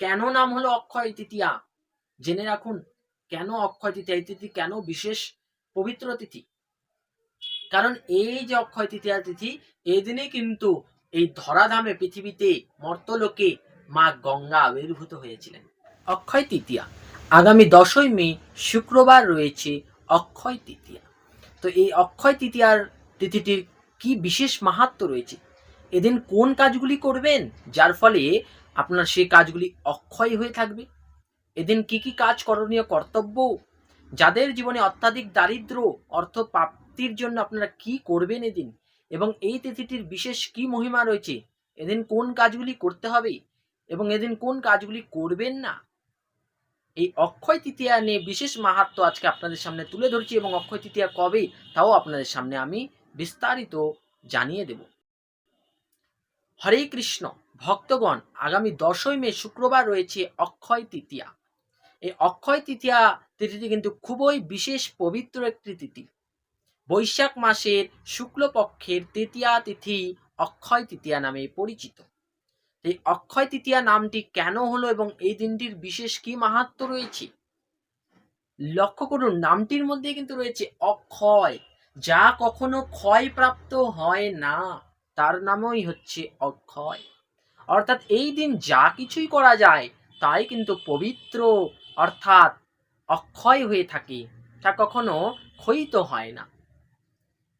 কেন নাম হলো অক্ষয় তৃতীয়া? জেনে রাখুন, কেন অক্ষয় তৃতীয়া? এই তিথি কেন বিশেষ পবিত্র তিথি? কারণ এই যে অক্ষয় তৃতীয়া তিথি, এই দিনে কিন্তু এই ধরাধামে পৃথিবীতে মর্তলোকে মা গঙ্গা আবির্ভূত হয়েছিলেন। অক্ষয় তৃতীয়া। আগামী দশই মে শুক্রবার রয়েছে অক্ষয় তৃতীয়া। তো এই অক্ষয় তৃতীয়ার তিথিটির কি বিশেষ মাহাত্ম রয়েছে? এদিন কোন কাজগুলি করবেন? যার ফলে আপনার সেই কাজগুলি অক্ষয় হয়ে থাকবে। এদিন কি কি কাজ করণীয় কর্তব্য? যাদের জীবনে অত্যাধিক দারিদ্র, অর্থ প্রাপ্তির জন্য আপনারা কি করবেন এদিন? এবং এই তিথিটির বিশেষ কি মহিমা রয়েছে? এদিন কোন কাজগুলি করতে হবে? এবং এদিন কোন কাজগুলি করবেন না? এই অক্ষয় তৃতীয়া নিয়ে বিশেষ মাহাত্ম আজকে আপনাদের সামনে তুলে ধরছি এবং অক্ষয় তৃতীয়া কবে? তাও আপনাদের সামনে আমি বিস্তারিত জানিয়ে দেব। হরে কৃষ্ণ। ভক্তগণ, আগামী দশই মে শুক্রবার রয়েছে অক্ষয় তৃতীয়া। এই অক্ষয় তৃতীয়া তিথিটি কিন্তু খুবই বিশেষ পবিত্র একটি তিথি। বৈশাখ মাসের শুক্লপক্ষের তৃতীয়া তিথি অক্ষয় তৃতীয়া নামে পরিচিত। এই অক্ষয় তৃতীয়া নামটি কেন হলো এবং এই দিনটির বিশেষ কি মাহাত্ম রয়েছে? লক্ষ্য করুন, নামটির মধ্যে কিন্তু রয়েছে অক্ষয়। যা কখনো ক্ষয়প্রাপ্ত হয় না, তার নামই হচ্ছে অক্ষয়। অর্থাৎ এই দিন যা কিছুই করা যায়, তাই কিন্তু পবিত্র অর্থাৎ অক্ষয় হয়ে থাকে, তা কখনো ক্ষয়িত হয় না।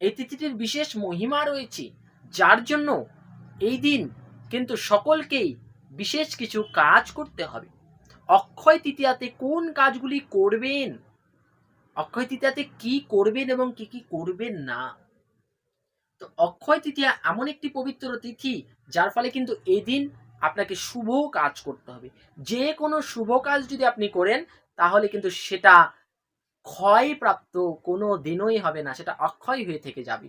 এই তিথিটির বিশেষ মহিমা রয়েছে, যার জন্য এই দিন কিন্তু সকলকেই বিশেষ কিছু কাজ করতে হবে। অক্ষয় তৃতীয়াতে কোন কাজগুলি করবেন? অক্ষয় তৃতীয়াতে কি করবেন এবং কি কি করবেন না? তো অক্ষয় তৃতীয়া এমন একটি পবিত্র তিথি, যার ফলে কিন্তু এই দিন আপনাকে শুভ কাজ করতে হবে। যে কোনো শুভ কাজ যদি আপনি করেন, তাহলে কিন্তু সেটা ক্ষয়প্রাপ্ত কোনো দিনই হবে না, সেটা অক্ষয় হয়ে থেকে যাবে।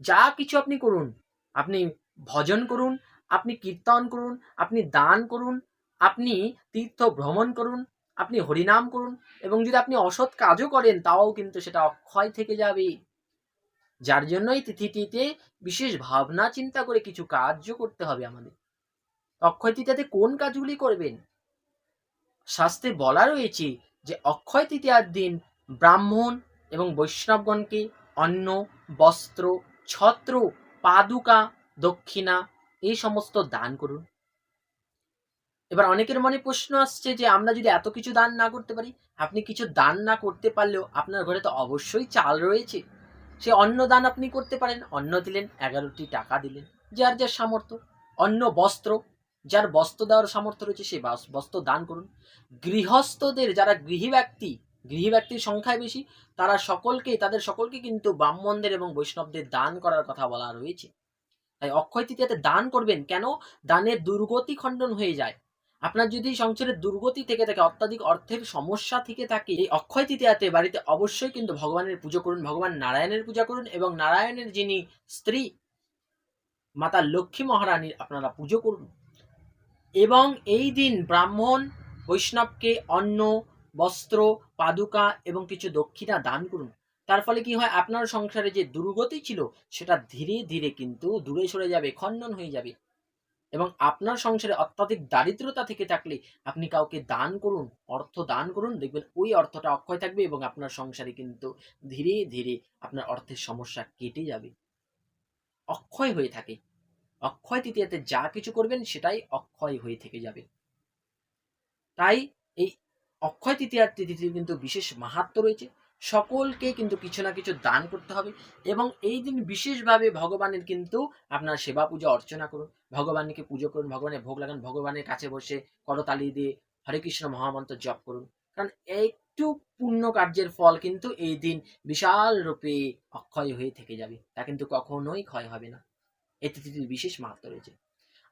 যা কিছু আপনি করুন, আপনি ভজন করুন, আপনি কীর্তন করুন, আপনি দান করুন, আপনি তীর্থ ভ্রমণ করুন, আপনি হরিনাম করুন, এবং যদি আপনি অসৎ কাজও করেন, তাও কিন্তু সেটা অক্ষয় থেকে যাবে। যার জন্য এই তিথিটিতে বিশেষ ভাবনা, চিন্তা করে কিছু কার্য করতে হবে আমাদের। অক্ষয় তৃতীয়াতে কোন কাজগুলি করবেন? শাস্ত্রে বলা রয়েছে যে, অক্ষয় তৃতীয়ার দিন ব্রাহ্মণ এবং বৈষ্ণবগণকে অন্ন, বস্ত্র, ছত্র, পাদুকা, দক্ষিণা এই সমস্ত দান করুন। এবার অনেকের মনে প্রশ্ন আসছে যে, আমরা যদি এত কিছু দান না করতে পারি, আপনি কিছু দান না করতে পারলেও আপনার ঘরে তো অবশ্যই চাল রয়েছে। সে অন্ন দান আপনি করতে পারেন। অন্ন দিলেন, এগারোটি টাকা দিলেন, যার যার সামর্থ্য। অন্ন বস্ত্র, যার বস্ত্র দেওয়ার সামর্থ্য রয়েছে, সে বস্ত্র দান করুন। গৃহস্থদের, যারা গৃহী ব্যক্তি, গৃহী ব্যক্তির সংখ্যায় বেশি, তারা সকলকে, তাদের সকলকে কিন্তু ব্রাহ্মণদের এবং বৈষ্ণবদের দান করার কথা বলা রয়েছে। তাই অক্ষয় তৃতীয়াতে দান করবেন। কেন? দানের দুর্গতি খণ্ডন হয়ে যায়। আপনার যদি সংসারের দুর্গতি থেকে থাকে, অত্যাধিক অর্থের সমস্যা থেকে থাকে, এই অক্ষয় তৃতীয়াতে বাড়িতে অবশ্যই কিন্তু ভগবানের পুজো করুন, ভগবান নারায়ণের পূজা করুন এবং নারায়ণের যিনি স্ত্রী, মাতা লক্ষ্মী মহারানীর আপনারা পুজো করুন। এবং এই দিন ব্রাহ্মণ, বৈষ্ণবকে অন্ন, বস্ত্র, পাদুকা এবং কিছু দক্ষিণা দান করুন। তার ফলে কি হয়? আপনার সংসারে যে দুর্গতি ছিল, সেটা ধীরে ধীরে কিন্তু দূরে সরে যাবে, খণ্ডন হয়ে যাবে। এবং আপনার সংসারে অত্যাধিক দারিদ্রতা থেকে থাকলে আপনি কাউকে দান করুন, অর্থ দান করুন, দেখবেন ওই অর্থটা অক্ষয় থাকবে এবং আপনার সংসারে কিন্তু ধীরে ধীরে আপনার অর্থের সমস্যা কেটে যাবে। অক্ষয় হয়ে থাকে। অক্ষয় তৃতীয়াতে যা কিছু করবেন সেটাই অক্ষয় হয়ে থেকে যাবে। তাই এই অক্ষয় তৃতীয়ার তিথিটির কিন্তু বিশেষ মাহাত্ম রয়েছে। সকলকে কিন্তু কিছু না কিছু দান করতে হবে এবং এই দিন বিশেষভাবে ভগবানের কিন্তু আপনার সেবা পূজা অর্চনা করুন। ভগবানকে পুজো করুন, ভগবানের ভোগ লাগান, ভগবানের কাছে বসে করতালি দিয়ে হরে কৃষ্ণ মহামন্ত্র জপ করুন। কারণ একটু পুণ্য কার্যের ফল কিন্তু এই দিন বিশাল রূপে অক্ষয় হয়ে থেকে যাবে। তা কিন্তু কখনোই ক্ষয় হবে না। এই তিথিটির বিশেষ মাহাত্ম রয়েছে।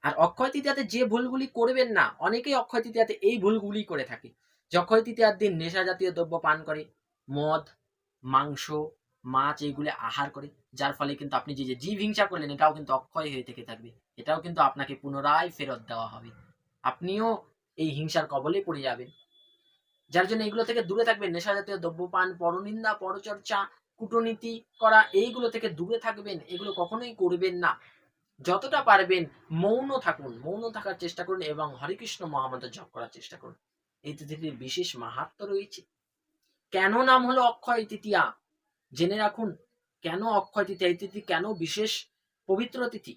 আর অক্ষয় তৃতীয়াতে যে ভুলগুলি করবেন না, অনেকেই অক্ষয় তৃতীয়াতে এই ভুলগুলি করে থাকে। যে অক্ষয় তৃতীয়ার দিন নেশা জাতীয় দ্রব্য পান করে মদ, মাংস, মাছ এইগুলো আহার করে, যার ফলে কিন্তু আপনি যে যে জীব হিংসা করলেন, এটাও কিন্তু অক্ষয় হয়ে থেকে থাকবে। এটাও কিন্তু আপনাকে পুনরায় ফেরত দেওয়া হবে। আপনিও এই হিংসার কবলে পড়ে যাবেন। যার জন্য এগুলো থেকে দূরে থাকবেন। নেশা জাতীয় দ্রব্যপান, পরনিন্দা, পরচর্চা, কূটনীতি করা, এইগুলো থেকে দূরে থাকবেন। এগুলো কখনোই করবেন না। যতটা পারবেন, মৌন থাকুন। মৌন থাকার চেষ্টা করুন এবং হরিকৃষ্ণ মহামন্ত্র জপ করার চেষ্টা করুন। এই তিথিটির বিশেষ মাহাত্ম রয়েছে। কেন নাম হলো অক্ষয় তৃতীয়া? জেনে রাখুন, কেন অক্ষয় তৃতীয়া? এই তিথি কেন বিশেষ পবিত্র তিথি?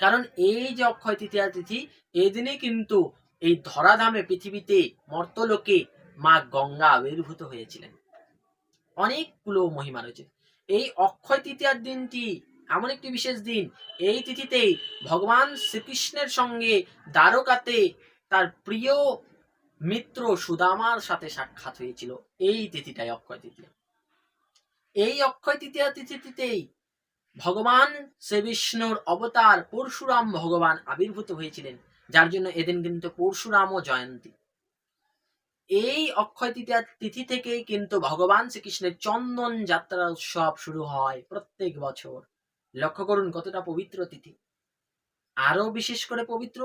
কারণ এই যে অক্ষয় তৃতীয়া তিথি এই দিনে কিন্তু এই ধরাধামে পৃথিবীতে মর্তলোকে মা গঙ্গা আবির্ভূত হয়েছিলেন। অনেকগুলো মহিমা রয়েছে। এই অক্ষয় তৃতীয়ার দিনটি এমন একটি বিশেষ দিন। এই তিথিতে ভগবান শ্রীকৃষ্ণের সঙ্গে দ্বারকাতে তার প্রিয় মিত্র সুদামার সাথে সাক্ষাৎ হয়েছিল এই তিথিটাই অক্ষয় তৃতীয়া। এই অক্ষয় তৃতীয়া তিথিতেই ভগবান শ্রী বিষ্ণুর অবতার পরশুরাম ভগবান আবির্ভূত হয়েছিলেন, যার জন্য এদিন কিন্তু পরশুরাম ও জয়ন্তী। এই অক্ষয় তৃতীয়া তিথি থেকেই কিন্তু ভগবান শ্রীকৃষ্ণের চন্দন যাত্রা উৎসব শুরু হয় প্রত্যেক বছর। লক্ষ্য করুন কতটা পবিত্র তিথি। আরও বিশেষ করে পবিত্র,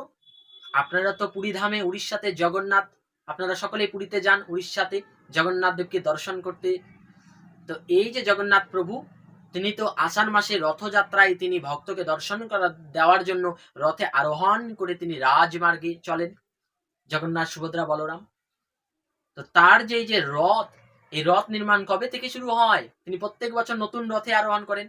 আপনারা তো পুরী ধামে উড়িষ্যাতে জগন্নাথ আপনারা সকলেই পুরীতে যান, উড়িষ্যাতে। জগন্নাথ দেবকে দর্শন করতে। তো এই যে জগন্নাথ প্রভু, তিনি তো আষাঢ় মাসে রথযাত্রায় তিনি ভক্তকে দর্শন করা, দেওয়ার জন্য রথে আরোহণ করে তিনি রাজমার্গে চলেন। জগন্নাথ সুভদ্রা বলরাম। তো তার যে যে রথ, এই রথ নির্মাণ কবে থেকে শুরু হয়? তিনি প্রত্যেক বছর নতুন রথে আরোহণ করেন।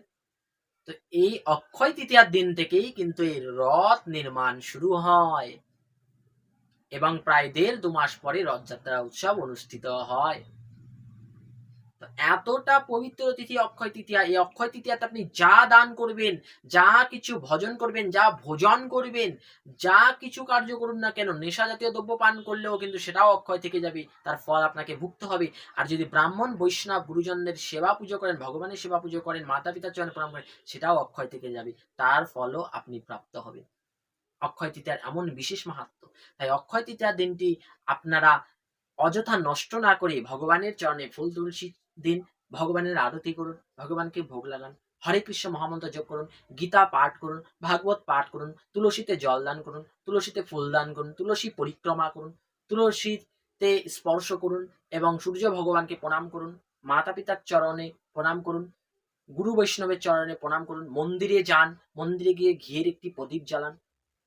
তো এই অক্ষয় তৃতীয়ার দিন থেকেই কিন্তু এই রথ নির্মাণ শুরু হয়। এবং প্রায় দেড় দু মাস পরে রথযাত্রা উৎসব অনুষ্ঠিত হয়। এতটা পবিত্র তিথি, অক্ষয় তৃতীয়া, এই অক্ষয় তৃতীয়াতে আপনি যা দান করবেন, যা কিছু ভজন করবেন, যা ভোজন করবেন, যা কিছু কার্য করুন না কেন, নেশা জাতীয় দ্রব্য পান করলেও কিন্তু সেটাও অক্ষয় থেকে যাবে, তার ফল আপনাকে ভুগতে হবে। আর যদি ব্রাহ্মণ, বৈষ্ণব, গুরুজনদের সেবা পুজো করেন, ভগবানের সেবা পুজো করেন মাতা পিতার চরণে প্রণাম করেন, সেটাও অক্ষয় থেকে যাবে, তার ফলও আপনি প্রাপ্ত হবেন। অক্ষয় তৃতীয়ার এমন বিশেষ মাহাত্ম তাই অক্ষয় তৃতীয়ার দিনটি আপনারা অযথা নষ্ট না করে ভগবানের চরণে ফুল তুলসী দিন ভগবানের আরতি করুন, ভগবানকে ভোগ লাগান, হরে কৃষ্ণ মহামন্ত্র যোগ করুন, গীতা পাঠ করুন, ভাগবত পাঠ করুন, তুলসীতে জল দান করুন, তুলসীতে ফুল দান করুন, তুলসী পরিক্রমা করুন, তুলসীতে স্পর্শ করুন এবং সূর্য ভগবানকে প্রণাম করুন মাতা পিতার চরণে প্রণাম করুন, গুরু বৈষ্ণবের চরণে প্রণাম করুন, মন্দিরে যান, মন্দিরে গিয়ে ঘিয়ের একটি প্রদীপ জ্বালান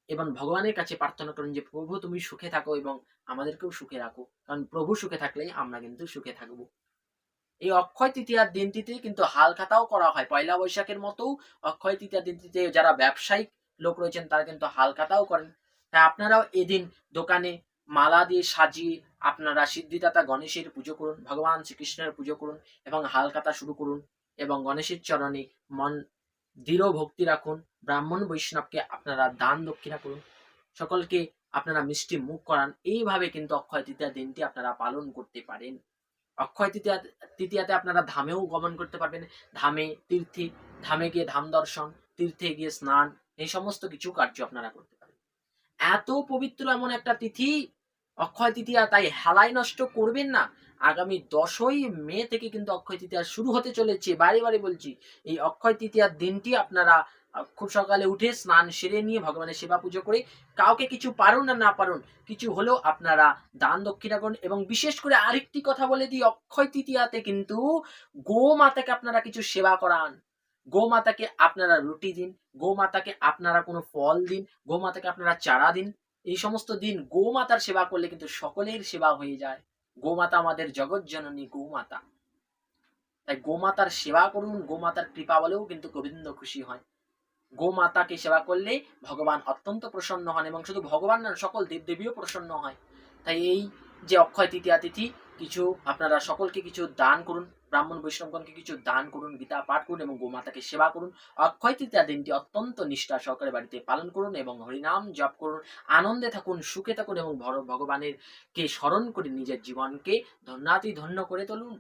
এবং ভগবানের কাছে প্রার্থনা করুন যে, প্রভু, তুমি সুখে থাকো এবং আমাদেরকেও সুখে রাখো। কারণ প্রভু সুখে থাকলেই আমরা কিন্তু সুখে থাকব। এই অক্ষয় তৃতীয়ার দিনটিতে কিন্তু হাল খাতাও করা হয়। পয়লা বৈশাখের মতো অক্ষয় তৃতীয়ার দিনটিতে যারা ব্যবসায়িক লোক রয়েছেন, তারা কিন্তু হাল খাতাও করেন। তাই আপনারাও এদিন দোকানে মালা দিয়ে সাজিয়ে আপনারা সিদ্ধিদাতা গণেশের পুজো করুন, ভগবান শ্রীকৃষ্ণের পুজো করুন এবং হাল খাতা শুরু করুন এবং গণেশের চরণে মন দৃঢ় ভক্তি রাখুন। ব্রাহ্মণ বৈষ্ণবকে আপনারা দান দক্ষিণা করুন। সকলকে আপনারা মিষ্টি মুখ করান। এইভাবে কিন্তু অক্ষয় তৃতীয়া দিনটি আপনারা পালন করতে পারেন। অক্ষয় তৃতীয়া, তৃতীয়াতে আপনারা ধামেও গমন করতে পারবেন। ধামে তীর্থে, ধামে গিয়ে ধাম দর্শন, তীর্থে গিয়ে স্নান, এই সমস্ত কিছু কার্য আপনারা করতে পারেন এত পবিত্র এমন একটা তিথি, অক্ষয় তৃতীয়া তাই হেলাই নষ্ট করবেন না। আগামী দশই মে থেকে কিন্তু অক্ষয় তৃতীয়া শুরু হতে চলেছে। বারে বারে বলছি, এই অক্ষয় তৃতীয়ার দিনটি আপনারা খুব সকালে উঠে স্নান সেরে নিয়ে ভগবানের সেবা পুজো করে কাউকে কিছু পারুন আর না পারুন, কিছু হলেও আপনারা দান দক্ষিণা করুন এবং বিশেষ করে আরেকটি কথা বলে দিই, অক্ষয় তৃতীয়াতে কিন্তু গোমাতাকে আপনারা কিছু সেবা করান। গোমাতাকে আপনারা রুটি দিন, গোমাতাকে আপনারা কোনো ফল দিন, গোমাতাকে আপনারা চারা দিন। এই সমস্ত দিন গোমাতার সেবা করলে কিন্তু সকলের সেবা হয়ে যায়। গোমাতা আমাদের জগৎ জননী গোমাতা। তাই গোমাতার সেবা করুন, গোমাতার কৃপা বলেও কিন্তু গোবিন্দ খুশি হয়। গোমাতাকে সেবা করলে ভগবান অত্যন্ত প্রসন্ন হন এবং শুধু ভগবান না সকল দেবদেবীও প্রসন্ন হয়। তাই এই যে অক্ষয় তৃতীয়া তিথি, কিছু আপনারা সকলকে কিছু দান করুন। ব্রাহ্মণ বৈষ্ণবগণকে কিছু দান করুন, গীতা পাঠ করুন এবং গোমাতাকে সেবা করুন। অক্ষয় তৃতীয়া দিনটি অত্যন্ত নিষ্ঠা সহকারে বাড়িতে পালন করুন এবং হরিনাম জপ করুন, আনন্দে থাকুন, সুখে থাকুন এবং ভগবানের কে স্মরণ করে নিজের জীবনকে ধন্যাতি ধন্য করে তুলুন।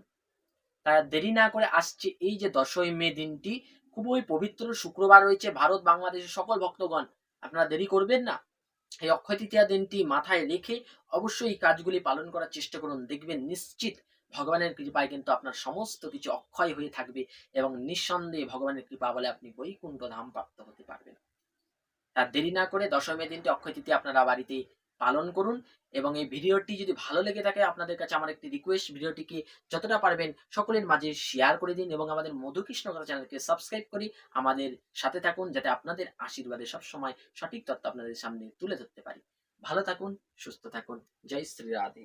তাই আর দেরি না করে আসছে এই যে দশই মে দিনটি, খুবই পবিত্র শুক্রবার রয়েছে ভারত, বাংলাদেশের সকল ভক্তগণ। আপনারা দেরি করবেন না। এই অক্ষয় তৃতীয়া দিনটি মাথায় রেখে অবশ্যই এই কাজগুলি পালন করার চেষ্টা করুন। দেখবেন নিশ্চিত ভগবানের কৃপায় কিন্তু আপনার সমস্ত কিছু অক্ষয় হয়ে থাকবে এবং নিঃসন্দেহে ভগবানের কৃপা বলে আপনি বৈকুণ্ঠ ধাম প্রাপ্ত হতে পারবেন। তার দেরি না করে দশমী দিনটি অক্ষয় তৃতীয়া আপনারা বাড়িতে পালন করুন এবং এই ভিডিওটি যদি ভালো লেগে থাকে, আপনাদের কাছে আমার একটি রিকোয়েস্ট ভিডিওটিকে যতটা পারবেন সকলের মাঝে শেয়ার করে দিন এবং আমাদের মধুকৃষ্ণ চ্যানেলকে সাবস্ক্রাইব করে আমাদের সাথে থাকুন যাতে আপনাদের আশীর্বাদে সবসময় সঠিক তথ্য আপনাদের সামনে তুলে ধরতে পারি। ভালো থাকুন, সুস্থ থাকুন। জয় শ্রী রাধে।